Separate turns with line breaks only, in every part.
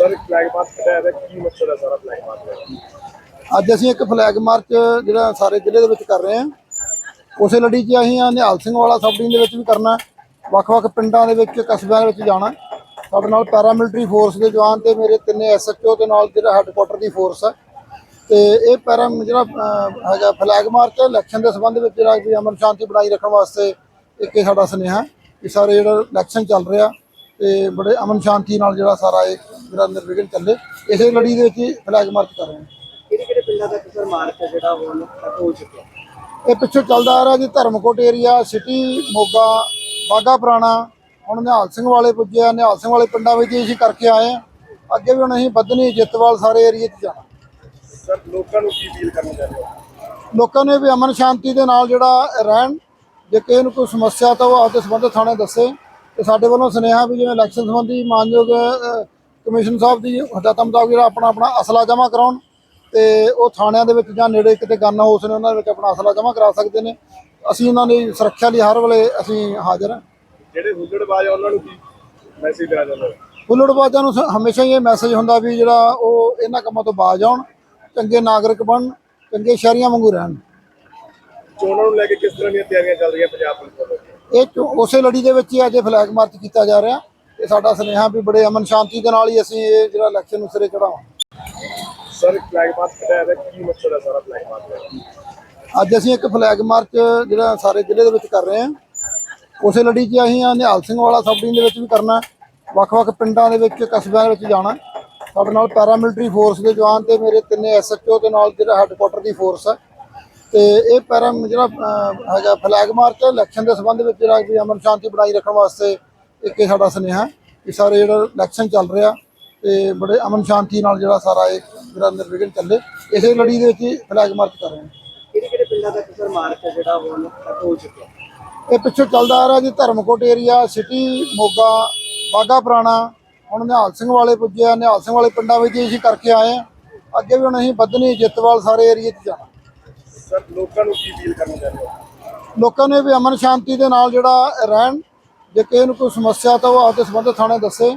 Sir flag march ਕਢਾਇਆ ਹੈ, ਕੀ ਮਕਸਦ ਹੈ ਸਾਰਾ ਫਲੈਗ ਮਾਰਚ
ਅੱਜ ਅਸੀਂ ਇੱਕ ਫਲੈਗ ਮਾਰਚ ਜਿਹੜਾ ਸਾਰੇ ਜ਼ਿਲ੍ਹੇ ਦੇ ਵਿੱਚ ਕਰ ਰਹੇ ਹਾਂ। ਉਸੇ ਲੜੀ 'ਚ ਅਸੀਂ ਆ, ਨਿਹਾਲ ਸਿੰਘ ਵਾਲਾ ਸਬ ਦੇ ਵਿੱਚ ਵੀ ਕਰਨਾ ਵੱਖ-ਵੱਖ ਪਿੰਡਾਂ ਦੇ ਵਿੱਚ, ਕਸਬਿਆਂ ਦੇ ਵਿੱਚ ਜਾਣਾ ਸਾਡੇ ਨਾਲ ਪੈਰਾ ਮਿਲਟਰੀ ਫੋਰਸ ਦੇ ਜਵਾਨ ਤੇ ਮੇਰੇ ਤਿੰਨੇ ਐਸਐਚਓ ਦੇ ਨਾਲ ਜਿਹੜਾ ਹੈੱਡਕੁਆਟਰ ਦੀ ਫੋਰਸ ਹੈ। ਤੇ ਇਹ ਪੈਰਾ ਜਿਹੜਾ ਹੈਗਾ ਫਲੈਗ ਮਾਰਚ ਇਲੈਕਸ਼ਨ ਦੇ ਸੰਬੰਧ ਵਿੱਚ ਜਿਹੜਾ ਵੀ ਅਮਨ ਸ਼ਾਂਤੀ ਬਣਾਈ ਰੱਖਣ ਵਾਸਤੇ ਇੱਕ ਇਹ ਸਾਡਾ ਸੁਨੇਹਾ ਕਿ ਸਾਰੇ ਜਿਹੜਾ ਇਲੈਕਸ਼ਨ ਚੱਲ ਰਿਹਾ ਤੇ ਬੜੇ ਅਮਨ ਸ਼ਾਂਤੀ ਨਾਲ ਜਿਹੜਾ ਸਾਰਾ ਇਹ ਜਿਹੜਾ ਨਿਰਵਿਘਨ ਚੱਲੇ। ਇਸੇ ਲੜੀ ਦੇ ਵਿੱਚ ਫਲੈਗ ਮਾਰਚ ਕਰ ਰਹੇ ਹਾਂ।
ਕਿਹੜੇ ਕਿਹੜੇ ਪਿੰਡਾਂ ਤੱਕ ਸਰ ਮਾਰਚ ਹੈ ਜਿਹੜਾ ਹੁਣ ਹੋ ਚੁੱਕਿਆ?
ਇਹ ਪਿੱਛੋਂ ਚੱਲਦਾ ਆ ਰਿਹਾ ਜੀ ਧਰਮਕੋਟ ਏਰੀਆ ਸਿਟੀ ਮੋਗਾ ਬਾਗਾ ਪੁਰਾਣਾ। ਹੁਣ ਨਿਹਾਲ ਸਿੰਘ ਵਾਲੇ ਪੁੱਜੇ ਆ। ਨਿਹਾਲ ਸਿੰਘ ਵਾਲੇ ਪਿੰਡਾਂ ਵਿੱਚ ਅਸੀਂ ਕਰਕੇ ਆਏ ਆ ਅੱਗੇ ਵੀ ਹੁਣ ਅਸੀਂ ਬੱਧਨੀ ਜਿੱਤਵਾਲ ਸਾਰੇ ਏਰੀਏ 'ਚ ਜਾਣਾ।
ਸਰ ਲੋਕਾਂ ਨੂੰ ਕੀ ਅਪੀਲ ਕਰਨੀ ਚਾਹੁੰਦੇ ਹੋ?
ਲੋਕਾਂ ਨੇ ਵੀ ਅਮਨ ਸ਼ਾਂਤੀ ਦੇ ਨਾਲ ਜਿਹੜਾ ਰਹਿਣ ਜੇ ਕਿਸੇ ਨੂੰ ਕੋਈ ਸਮੱਸਿਆ ਤਾਂ ਉਹ ਆਪਦੇ ਸੰਬੰਧਿਤ ਥਾਣੇ ਦੱਸੇ। ਤੇ ਸਾਡੇ ਵੱਲੋਂ ਸੁਨੇਹਾ ਵੀ ਜਿਵੇਂ ਇਲੈਕਸ਼ਨ ਸੰਬੰਧੀ ਮਾਨਯੋਗ ਕਮਿਸ਼ਨ ਸਾਹਿਬ ਦੀ ਹਦਾਇਤਾਂ ਮੁਤਾਬਕ ਜਿਹੜਾ ਆਪਣਾ ਆਪਣਾ ਅਸਲਾ ਜਮ੍ਹਾਂ ਕਰਾਉਣ ਤੇ ਉਹ ਥਾਣਿਆਂ ਦੇ ਵਿੱਚ ਜਾਂ ਨੇੜੇ ਕਿਤੇ ਗਨ ਹਾਊਸ ਨੇ ਉਹਨਾਂ ਦੇ ਵਿੱਚ ਆਪਣਾ ਅਸਲਾ ਜਮ੍ਹਾਂ ਕਰਾ ਸਕਦੇ ਨੇ। ਅਸੀਂ ਉਹਨਾਂ ਦੀ ਸੁਰੱਖਿਆ ਲਈ ਹਰ ਵੇਲੇ ਅਸੀਂ ਹਾਜ਼ਰ ਹਾਂ।
ਜਿਹੜੇ ਹੁੱਲੜਬਾਜ਼ ਆ ਉਹਨਾਂ ਨੂੰ ਕੀ ਮੈਸੇਜ ਦੇਣਾ ਚਾਹੁੰਦੇ
ਹੁੱਲੜਬਾਜ਼ਾਂ ਨੂੰ ਹਮੇਸ਼ਾ ਹੀ ਇਹ ਮੈਸੇਜ ਹੁੰਦਾ ਵੀ ਜਿਹੜਾ ਉਹ ਇਹਨਾਂ ਕੰਮਾਂ ਤੋਂ ਬਾਜ਼ ਆਉਣ ਚੰਗੇ ਨਾਗਰਿਕ ਬਣਨ ਚੰਗੇ ਸ਼ਹਿਰੀਆਂ ਵਾਂਗੂ ਰਹਿਣ।
ਚੋਣਾਂ ਨੂੰ ਲੈ ਕੇ ਕਿਸ ਤਰ੍ਹਾਂ ਦੀਆਂ ਤਿਆਰੀਆਂ ਚੱਲ ਰਹੀਆਂ ਪੰਜਾਬ ਪੁਲਿਸ ਵੱਲੋਂ?
ਇਹ ਉਸੇ ਲੜੀ ਦੇ ਵਿੱਚ ਹੀ ਅੱਜ ਫਲੈਗ ਮਾਰਚ ਕੀਤਾ ਜਾ ਰਿਹਾ। ਤੇ ਸਾਡਾ ਸੁਨੇਹਾ ਵੀ ਬੜੇ ਅਮਨ ਸ਼ਾਂਤੀ ਦੇ ਨਾਲ ਹੀ ਅਸੀਂ ਇਹ ਜਿਹੜਾ ਇਲੈਕਸ਼ਨ ਨੂੰ ਸਿਰੇ ਚੜਾਵਾਂ
ਸਰ ਫਲੈਗ ਮਾਰਚ ਕਢਾਇਆ ਹੈ? ਕੀ ਮਕਸਦ ਹੈ ਸਾਰਾ ਫਲੈਗ ਮਾਰਚ
ਅੱਜ ਅਸੀਂ ਇੱਕ ਫਲੈਗ ਮਾਰਚ ਜਿਹੜਾ ਸਾਰੇ ਜ਼ਿਲ੍ਹੇ ਦੇ ਵਿੱਚ ਕਰ ਰਹੇ ਹਾਂ। ਉਸੇ ਲੜੀ 'ਚ ਅਸੀਂ ਆ ਨਿਹਾਲ ਸਿੰਘ ਵਾਲਾ ਸਬ ਦੇ ਵਿੱਚ ਵੀ ਕਰਨਾ ਵੱਖ-ਵੱਖ ਪਿੰਡਾਂ ਦੇ ਵਿੱਚ ਕਸਬਿਆਂ ਦੇ ਵਿੱਚ ਜਾਣਾ ਸਾਡੇ ਨਾਲ ਪੈਰਾਮਿਲਟਰੀ ਫੋਰਸ ਦੇ ਜਵਾਨ ਤੇ ਮੇਰੇ ਤਿੰਨੇ ਐਸਐਚਓ ਦੇ ਨਾਲ ਜਿਹੜਾ ਹੈੱਡਕੁਆਟਰ ਦੀ ਫੋਰਸ ਹੈ। ਤੇ ਇਹ ਪੈਰਾ ਜਿਹੜਾ ਹੈਗਾ ਫਲੈਗ ਮਾਰਚ ਇਲੈਕਸ਼ਨ ਦੇ ਸੰਬੰਧ ਵਿੱਚ ਜਿਹੜਾ ਵੀ ਅਮਨ ਸ਼ਾਂਤੀ ਬਣਾਈ ਰੱਖਣ ਵਾਸਤੇ ਇੱਕ ਇਹ ਸਾਡਾ ਸੁਨੇਹਾ ਕਿ ਸਾਰੇ ਜਿਹੜਾ ਇਲੈਕਸ਼ਨ ਚੱਲ ਰਿਹਾ ਤੇ ਬੜੇ ਅਮਨ ਸ਼ਾਂਤੀ ਨਾਲ ਜਿਹੜਾ ਸਾਰਾ ਇਹ ਜਿਹੜਾ ਨਿਰਵਿਘਨ ਚੱਲੇ ਇਸੇ ਲੜੀ ਦੇ ਵਿੱਚ ਹੀ ਫਲੈਗ ਮਾਰਚ ਕਰ ਰਹੇ ਹਾਂ।
ਕਿਹੜੇ ਕਿਹੜੇ ਪਿੰਡਾਂ ਤੱਕ ਸਰ ਮਾਰਚ ਹੈ ਜਿਹੜਾ ਹੁਣ ਹੋ ਚੁੱਕਿਆ?
ਇਹ ਪਿੱਛੋਂ ਚੱਲਦਾ ਆ ਰਿਹਾ ਜੀ ਧਰਮਕੋਟ ਏਰੀਆ ਸਿਟੀ ਮੋਗਾ ਬਾਗਾ ਪੁਰਾਣਾ ਹੁਣ ਨਿਹਾਲ ਸਿੰਘ ਵਾਲੇ ਪੁੱਜੇ ਆ ਨਿਹਾਲ ਸਿੰਘ ਵਾਲੇ ਪਿੰਡਾਂ ਵਿੱਚ ਹੀ ਅਸੀਂ ਕਰਕੇ ਆਏ ਆ ਅੱਗੇ ਵੀ ਹੁਣ ਅਸੀਂ ਬੱਧਨੀ ਜਿੱਤਵਾਲ ਸਾਰੇ ਏਰੀਏ 'ਚ ਜਾਣਾ।
ਸਰ ਲੋਕਾਂ ਨੂੰ ਕੀ ਅਪੀਲ ਕਰਨੀ ਚਾਹੁੰਦੇ ਹੋ?
ਲੋਕਾਂ ਨੇ ਵੀ ਅਮਨ ਸ਼ਾਂਤੀ ਦੇ ਨਾਲ ਜਿਹੜਾ ਰਹਿਣ। ਜੇ ਕਿਸੇ ਨੂੰ ਕੋਈ ਸਮੱਸਿਆ ਤਾਂ ਉਹ ਆਪਦੇ ਸੰਬੰਧਿਤ ਥਾਣੇ ਦੱਸੇ।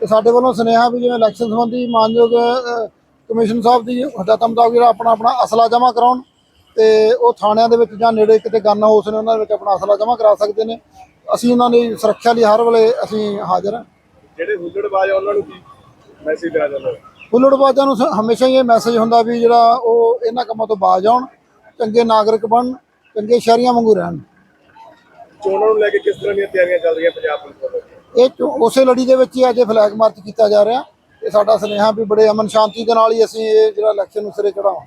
ਤੇ ਸਾਡੇ ਵੱਲੋਂ ਸੁਨੇਹਾ ਵੀ ਜਿਵੇਂ ਇਲੈਕਸ਼ਨ ਸੰਬੰਧੀ ਮਾਨਯੋਗ ਕਮਿਸ਼ਨ ਸਾਹਿਬ ਦੀ ਹਦਾਇਤਾਂ ਮੁਤਾਬਕ ਜਿਹੜਾ ਆਪਣਾ ਆਪਣਾ ਅਸਲਾ ਜਮ੍ਹਾਂ ਕਰਾਉਣ। ਤੇ ਉਹ ਥਾਣਿਆਂ ਦੇ ਵਿੱਚ ਜਾਂ ਨੇੜੇ ਕਿਤੇ ਗਨ ਹਾਊਸ ਨੇ ਉਹਨਾਂ ਦੇ ਵਿੱਚ ਆਪਣਾ ਅਸਲਾ ਜਮ੍ਹਾਂ ਕਰਾ ਸਕਦੇ ਨੇ। ਅਸੀਂ ਉਹਨਾਂ ਦੀ ਸੁਰੱਖਿਆ ਲਈ ਹਰ ਵੇਲੇ ਅਸੀਂ ਹਾਜ਼ਰ ਹਾਂ।
ਜਿਹੜੇ ਹੁੱਲੜਬਾਜ਼ ਉਹਨਾਂ ਨੂੰ ਕੀ ਮੈਸੇਜ ਦੇਣਾ ਚਾਹੁੰਦੇ
ਹੁੱਲੜਬਾਜ਼ਾਂ ਨੂੰ ਹਮੇਸ਼ਾ ਹੀ ਇਹ ਮੈਸੇਜ ਹੁੰਦਾ ਵੀ ਜਿਹੜਾ ਉਹ ਇਹਨਾਂ ਕੰਮਾਂ ਤੋਂ ਬਾਜ਼ ਆਉਣ। ਚੰਗੇ ਨਾਗਰਿਕ ਬਣਨ ਚੰਗੇ ਸ਼ਹਿਰੀਆਂ ਵਾਂਗੂ ਰਹਿਣ।
ਚੋਣਾਂ ਨੂੰ ਲੈ ਕੇ ਕਿਸ ਤਰ੍ਹਾਂ ਦੀਆਂ ਤਿਆਰੀਆਂ ਚੱਲ ਰਹੀਆਂ ਪੰਜਾਬ ਪੁਲਿਸ ਵੱਲੋਂ?
ਇਹ ਚੋ- ਉਸੇ ਲੜੀ ਦੇ ਵਿੱਚ ਹੀ ਅੱਜ ਇਹ ਫਲੈਗ ਮਾਰਚ ਕੀਤਾ ਜਾ ਰਿਹਾ। ਤੇ ਸਾਡਾ ਸੁਨੇਹਾ ਵੀ ਬੜੇ ਅਮਨ ਸ਼ਾਂਤੀ ਦੇ ਨਾਲ ਹੀ ਅਸੀਂ ਇਹ ਜਿਹੜਾ ਇਲੈਕਸ਼ਨ ਨੂੰ ਸਿਰੇ ਚੜਾਵਾਂ